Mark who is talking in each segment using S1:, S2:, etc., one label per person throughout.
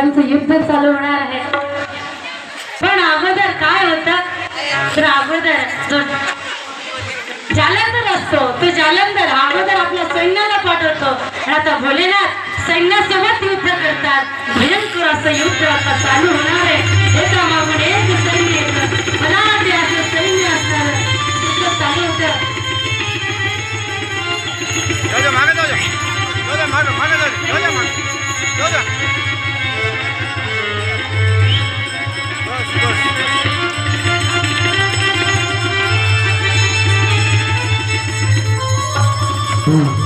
S1: यांचं युद्ध चालू होणार आहे. पण अगोदर काय होत? तर अगोदर जो जालंधर असतो तो जालंधर अगोदर आपल्या सैन्याला पाठवतो. आणि आता भोलेनाथ सैन्यासोबत युद्ध करतात. भयंकर असं युद्ध आता चालू होणार आहे. भगवान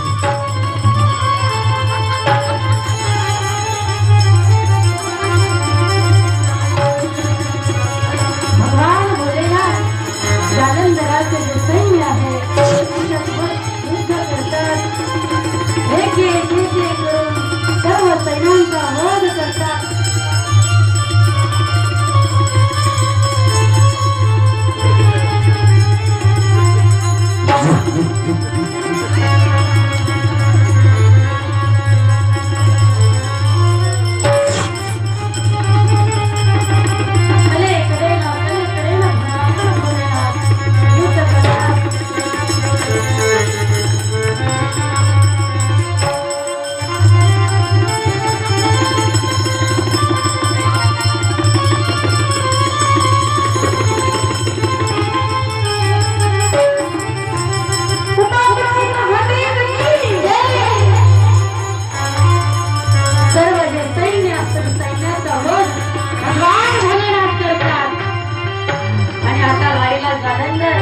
S1: आणि आता राहिला जालंधर.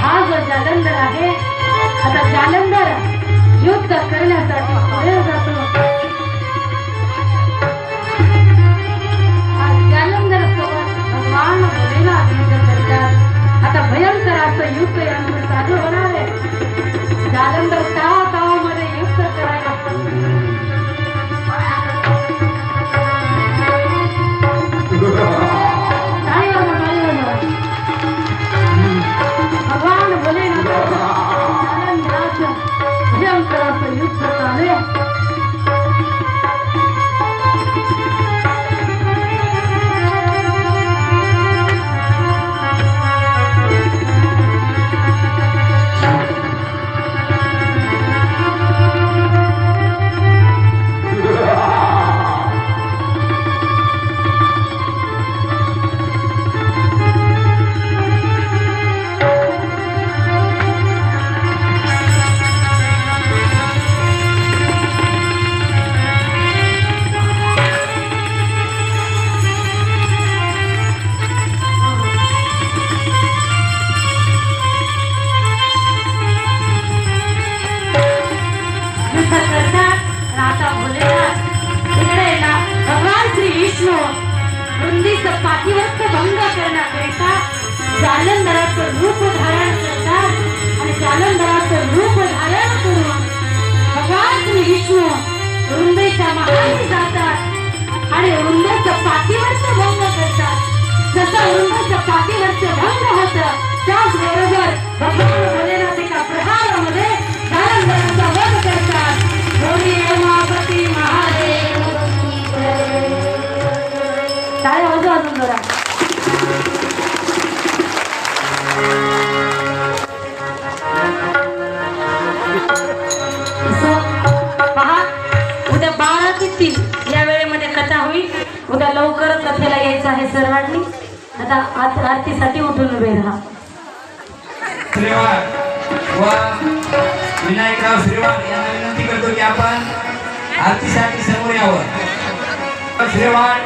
S1: हा जो जालंधर आहे आता जालंधर युद्ध करण्यासाठी पुढे जातो. भगवान रुंदीचं पाठीवरचं भंग करण्याकरिता जालंधराचं रूप धारण करतात आणि जालंधराचं रूप धारण करून भगवान श्री विष्णू रुंदेच्या महाली जातात आणि रुंदेचं पाठीवरचं भंग करतात. जसं रुंदेचं पाठीवरचं भंग होतं त्याचबरोबर भगवान भोलेनाथ सर्वांनी आता आत आरतीसाठी उठून उभे राहा.
S2: श्रीवार व विनायकराव श्रीवार यांना विनंती करतो की आपण आरतीसाठी समोर यावं. श्रीवार